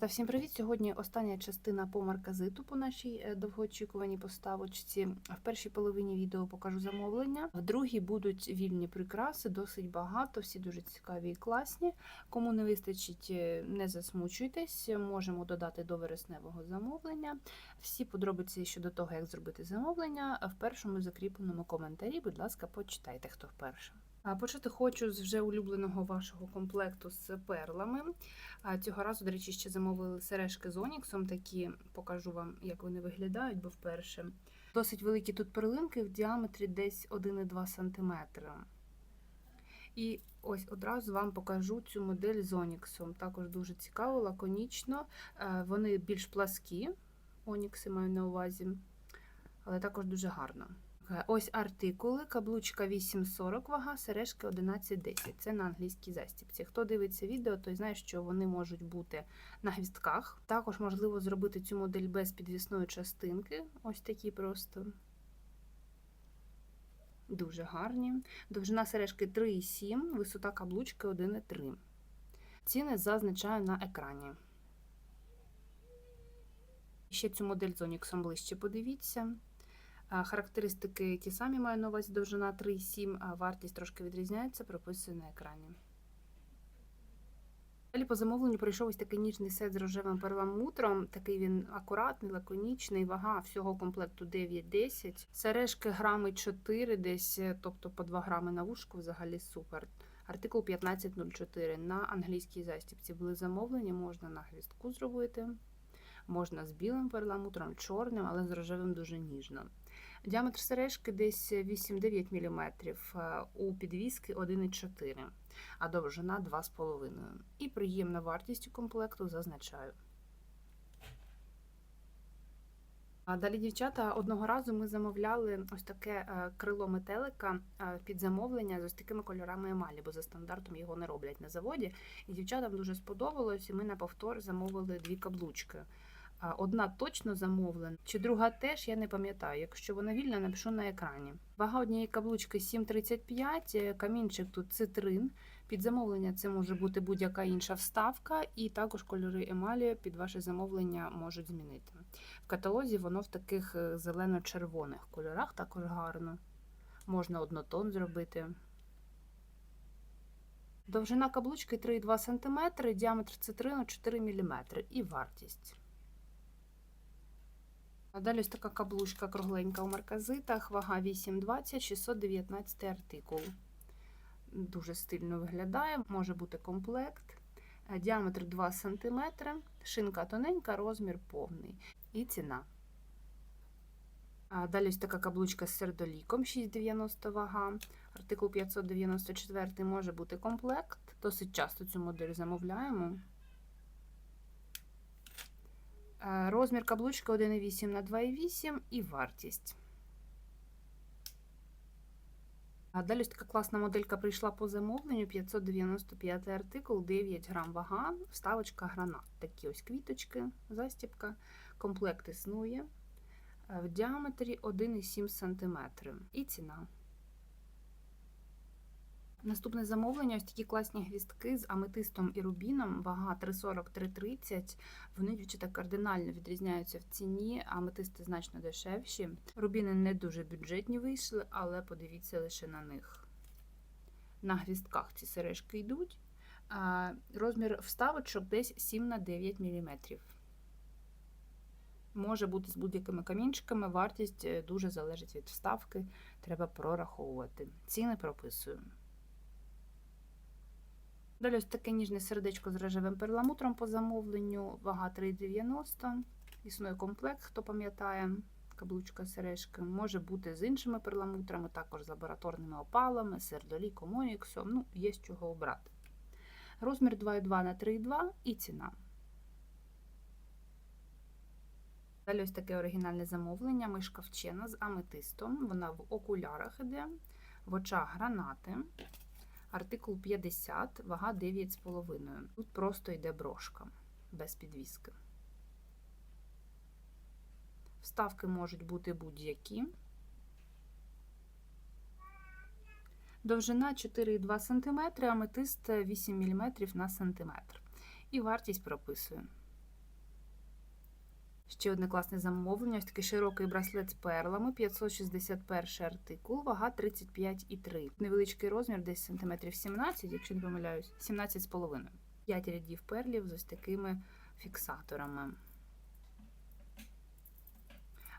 Та всім привіт! Сьогодні остання частина по марказиту по нашій е, довгоочікуваній поставочці. В першій половині відео покажу замовлення. В другій будуть вільні прикраси, досить багато, всі дуже цікаві і класні. Кому не вистачить, е, не засмучуйтесь, можемо додати до вересневого замовлення. Всі подробиці щодо того, як зробити замовлення, в першому закріпленому коментарі. Будь ласка, почитайте, хто вперше. Почати хочу з вже улюбленого вашого комплекту з перлами. Цього разу, до речі, ще замовили сережки з Оніксом. Такі покажу вам, як вони виглядають, бо вперше. Досить великі тут перлинки в діаметрі десь 1,2 см. І ось одразу вам покажу цю модель з Оніксом. Також дуже цікаво, лаконічно. Вони більш пласкі, Онікси маю на увазі, але також дуже гарно. Е, Ось артикули, каблучка 8,40 вага, сережки 11,10. Це на англійській застіпці. Хто дивиться відео, той знає, що вони можуть бути на гвістках. Також можливо зробити цю модель без підвісної частинки. Ось такі просто. Дуже гарні. Довжина сережки 3,7, висота каблучки 1,3. Ціни зазначаю на екрані. Ще цю модель з Оніксом ближче подивіться. Характеристики ті самі маю на увазі довжина 3,7, а вартість трошки відрізняється, прописую на екрані. Далі по замовленню прийшов ось такий ніжний сет з рожевим перламутром. Такий він акуратний, лаконічний, вага всього комплекту 9-10. Сережки грами 4 десь, тобто по 2 грами на вушку, взагалі супер. Артикул 1504 на англійській застіпці були замовлені, можна на гвістку зробити. Можна з білим перламутром, чорним, але з рожевим дуже ніжно. Діаметр сережки десь 8-9 мм, у підвіски 1,4 а довжина 2,5 І приємна вартість комплекту зазначаю. А Далі, дівчата, одного разу ми замовляли ось таке е, крило метелика е, під замовлення з ось такими кольорами емалі, бо за стандартом його не роблять на заводі. І дівчатам дуже сподобалось, і ми на повтор замовили дві каблучки. Одна точно замовлена, чи друга теж, я не пам'ятаю. Якщо вона вільна, напишу на екрані. Вага однієї каблучки 7,35, е, камінчик тут цитрин. Під замовлення це може бути будь-яка інша вставка, і також кольори емалі під ваше замовлення можуть змінити. В каталозі воно в таких е, зелено-червоних кольорах також гарно. Можна однотон зробити. Довжина каблучки 3,2 см, діаметр цитрину 4 мм і вартість. Далі ось така каблучка кругленька у марказитах, вага 8,20, 619 артикул. Дуже стильно виглядає, може бути комплект. Е, Діаметр 2 см, шинка тоненька, розмір повний. І ціна. Далі ось така каблучка з сердоліком 6,90 вага. Артикул 594 може бути комплект. Досить часто цю модель замовляємо. Розмір каблучки 1,8 на 2,8 і вартість. Далі така класна моделька прийшла по замовленню. 595 артикул, 9 грам вага, вставочка гранат. Такі ось квіточки, застіпка. Комплект існує в діаметрі 1,7 см. І ціна. Наступне замовлення ось такі класні гвістки з аметистом і рубіном, вага 340-330. Вони дівчата кардинально відрізняються в ціні, аметисти значно дешевші. Рубіни не дуже бюджетні вийшли, але подивіться лише на них. На гвістках ці сережки йдуть. Розмір вставочок десь 7 на 9 мм. Може бути з будь-якими камінчиками, вартість е, дуже залежить від вставки, треба прораховувати. Ціни прописую. Далі ось таке ніжне сердечко з рожевим перламутром по замовленню, вага 3,90. Існує комплект, хто пам'ятає, каблучка сережки. Може бути з іншими перламутрами, також з лабораторними опалами, сердоліком, оніксом. Ну, є з чого обрати. Розмір 2,2 на 3,2 і ціна. Далі ось таке оригінальне замовлення, мишка вчена з аметистом. Вона в окулярах іде, в очах гранати. Артикул 50, вага 9,5. Тут просто йде брошка без підвіски. Вставки можуть бути будь-які. Довжина 4,2 см, аметист 8 мм на сантиметр. І вартість прописую. Ще одне класне замовлення. Ось такий широкий браслет з перлами, 561 артикул, вага 35,3. Невеличкий розмір, десь сантиметрів 17, якщо не помиляюсь, 17,5. 5 рядів перлів з ось такими фіксаторами.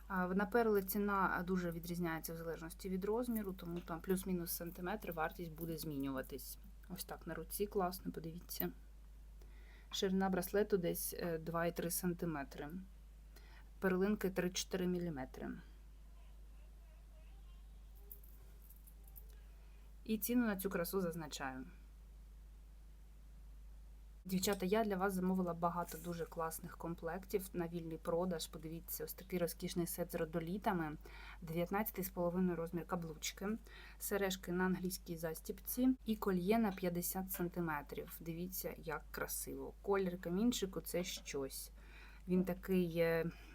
На перли ціна дуже відрізняється в залежності від розміру, тому там плюс-мінус сантиметр вартість буде змінюватись. Ось так на руці класно, подивіться. Ширина браслету десь е, 2,3 см. Перлинки 3-4 мм. І ціну на цю красу зазначаю. Дівчата, я для вас замовила багато дуже класних комплектів на вільний продаж. Подивіться, ось такий розкішний сет з родолітами, 19,5 розмір каблучки, сережки на англійській застіпці і кольє на 50 см. Дивіться, як красиво. Колір камінчику це щось. Він такий,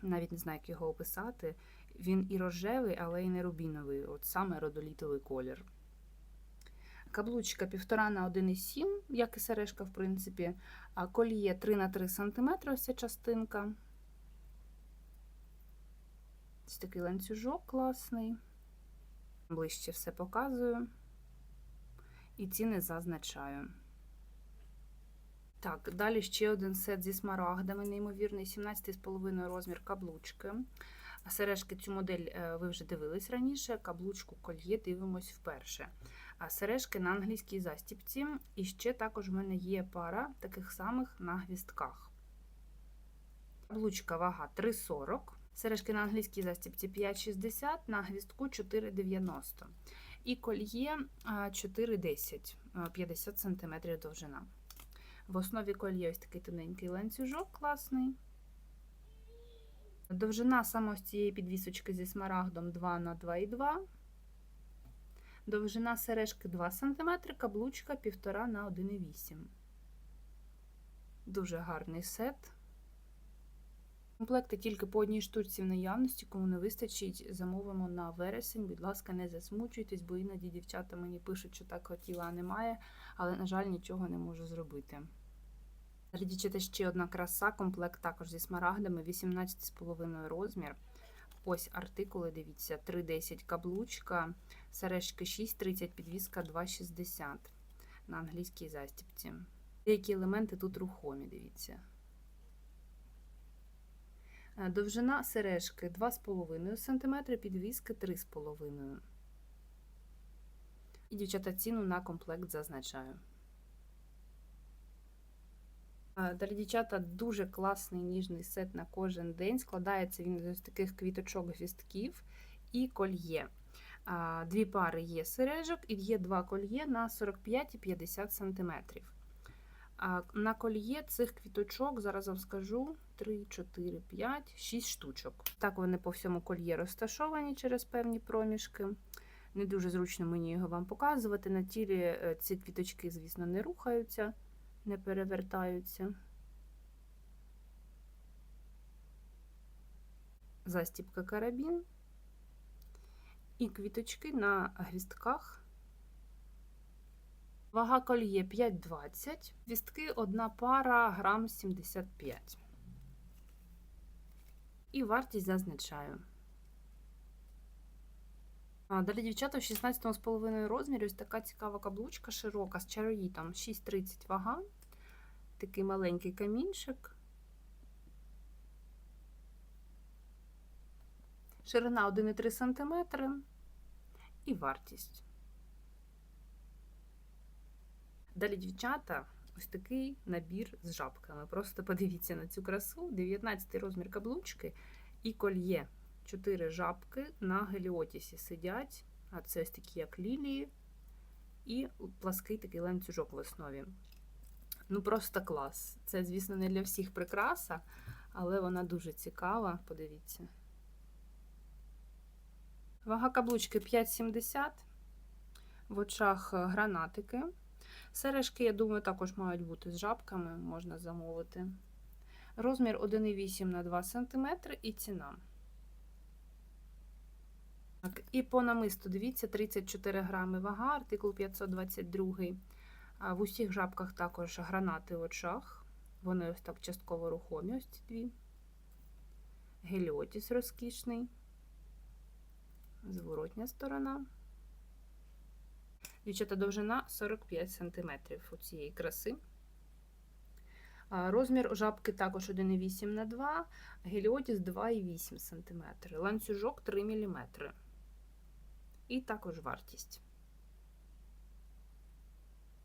навіть не знаю, як його описати. Він і рожевий, але і не рубіновий. От саме родолітовий колір. Каблучка 1,5 на 1,7, як і сережка, в принципі. А кольє 3 на 3 см, ось ця частинка. Ось такий ланцюжок класний. Ближче все показую. І ціни зазначаю. Так, далі ще один сет зі смарагдами, неймовірний, 17,5 розмір каблучки. Сережки цю модель е, ви вже дивились раніше, каблучку кольє дивимось вперше. А сережки на англійській застіпці. І ще також в мене є пара таких самих на гвістках. Каблучка вага 3,40. Сережки на англійській застіпці 5,60, на гвістку 4,90. І кольє 4,10, 50 см довжина. В основі кольє ось такий тоненький ланцюжок класний. Довжина саме ось цієї підвісочки зі смарагдом 2 на 2,2. Довжина сережки 2 см, каблучка 1,5 на 1,8. Дуже гарний сет. Комплекти тільки по одній штучці в наявності, кому не вистачить, замовимо на вересень. Будь ласка, не засмучуйтесь, бо іноді дівчата мені пишуть, що так хотіла, а немає, але, на жаль, нічого не можу зробити. Далі, ще одна краса, комплект також зі смарагдами, 18,5 розмір. Ось артикули, дивіться, 3,10 каблучка, сережки 6,30, підвіска 2,60 на англійській застіпці. Деякі елементи тут рухомі, дивіться. Довжина сережки 2,5 см, підвіски 3,5 І, дівчата, ціну на комплект зазначаю. Далі, дівчата, дуже класний ніжний сет на кожен день. Складається він з таких квіточок-гвістків і кольє. Дві пари є сережок, і є два кольє на 45 і 50 см. На кольє цих квіточок, зараз вам скажу 3, 4, 5, 6 штучок. Так вони по всьому кольє розташовані через певні проміжки. Не дуже зручно мені його вам показувати. На тілі е, ці квіточки, звісно, не рухаються не перевертаються. Застіпка карабін і квіточки на гвістках. Вага кольє 5,20, гвістки одна пара грам 75. І вартість зазначаю. Далі, дівчата, в 16,5 розмірі ось така цікава каблучка широка з чароїтом 6,30 вага. Такий маленький камінчик. Ширина 1,3 см і вартість. Далі, дівчата, ось такий набір з жабками. Просто подивіться на цю красу: 19 розмір каблучки і кольє. Чотири жабки на геліотісі сидять, а це ось такі, як лілії, і плаский такий ланцюжок в основі. Ну, просто клас. Це, звісно, не для всіх прикраса, але вона дуже цікава, подивіться. Вага каблучки 5,70, в очах гранатики. Сережки, я думаю, також мають бути з жабками, можна замовити. Розмір 1,8 на 2 см і ціна. Так, І по намисту, дивіться, 34 грами вага, артикул 522. В усіх жабках також гранати в очах. Вони ось так частково рухомі, ось ці дві. Геліотіс розкішний. Зворотня сторона. Дівчата, довжина 45 см у цієї краси. Розмір жабки також 1,8 на 2, геліотіс 2,8 см, ланцюжок 3 мм. І також вартість.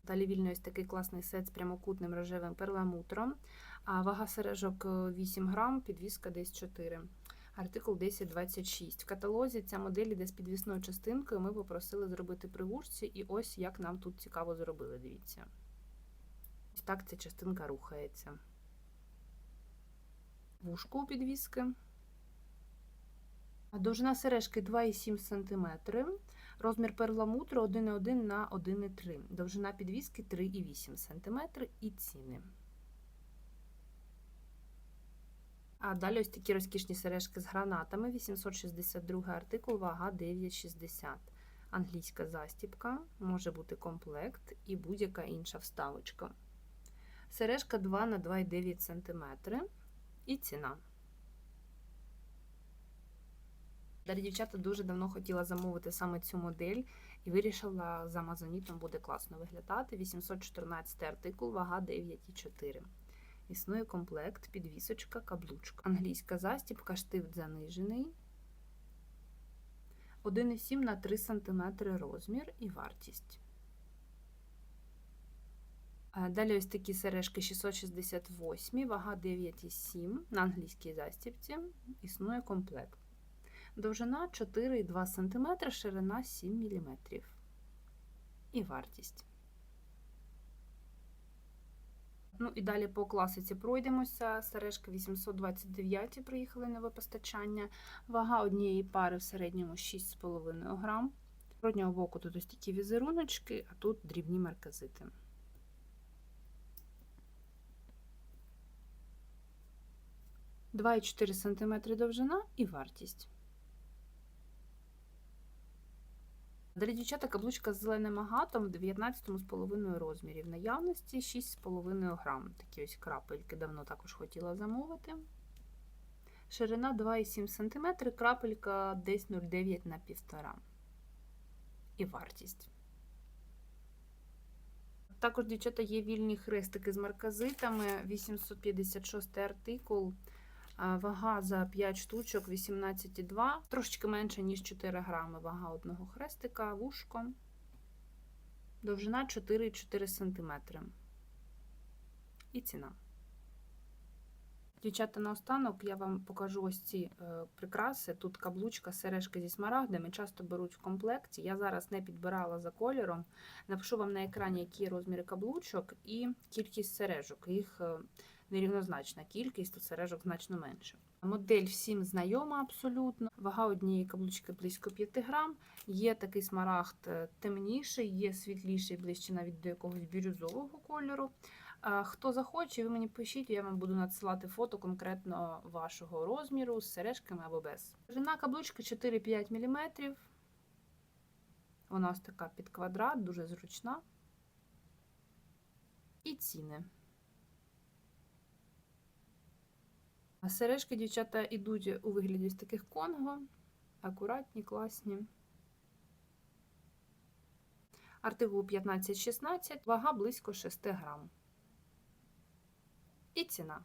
Далі вільно ось такий класний сет з прямокутним рожевим перламутром. А вага сережок 8 грам, підвіска десь 4. Артикул 1026. В каталозі ця модель іде з підвісною частинкою. Ми попросили зробити при вушці, і ось як нам тут цікаво зробили. Дивіться. Ось так ця частинка рухається. Вушко у підвіски. Довжина сережки 2,7 см. Розмір перламутру 1,1 на 1,3. Довжина підвіски 3,8 см і ціни. А далі ось такі розкішні сережки з гранатами. 862 артикул, вага 9,60. Англійська застіпка, може бути комплект і будь-яка інша вставочка. Сережка 2 на 2,9 см. І ціна. Далі дівчата дуже давно хотіла замовити саме цю модель і вирішила з Амазонітом буде класно виглядати. 814 артикул, вага 9,4. Існує комплект, підвісочка, каблучка. Англійська застіпка, штифт занижений. 1,7 на 3 см розмір і вартість. Далі ось такі сережки 668, вага 9,7 на англійській застіпці. Існує комплект. Довжина 4,2 см, ширина 7 мм. І вартість. Ну і далі по класиці пройдемося. Сережки 829 приїхали нове постачання. Вага однієї пари в середньому 6,5 грам. З проднього боку тут ось такі візеруночки, а тут дрібні марказити. Два і 4 см довжина і вартість. Далі дівчата каблучка з зеленим агатом в 19,5 розмірі. В наявності 6,5 грам. Такі ось крапельки давно також хотіла замовити. Ширина 2,7 см, крапелька десь 0,9 на 1,5. І вартість. Також, дівчата, є вільні хрестики з марказитами. 856 артикул. Вага за 5 штучок 18,2, трошечки менше, ніж 4 грами. Вага одного хрестика, вушко, довжина 4,4 см. І ціна. Дівчата, наостанок я вам покажу ось ці е, прикраси. Тут каблучка, сережки зі смарагдами, часто беруть в комплекті. Я зараз не підбирала за кольором. Напишу вам на екрані, які розміри каблучок і кількість сережок. Їх е, нерівнозначна кількість, тут сережок значно менше. Модель всім знайома абсолютно. Вага однієї каблучки близько 5 грам. Є такий смарагд е, темніший, є світліший, ближче навіть до якогось бірюзового кольору. Хто захоче, ви мені пишіть, я вам буду надсилати фото конкретно вашого розміру з сережками або без. Жина каблучки 4-5 мм. Вона ось така під квадрат, дуже зручна. І ціни. А сережки, дівчата, йдуть у вигляді з таких конго. Акуратні, класні. Артикул 15-16, вага близько 6 грам. І ціна.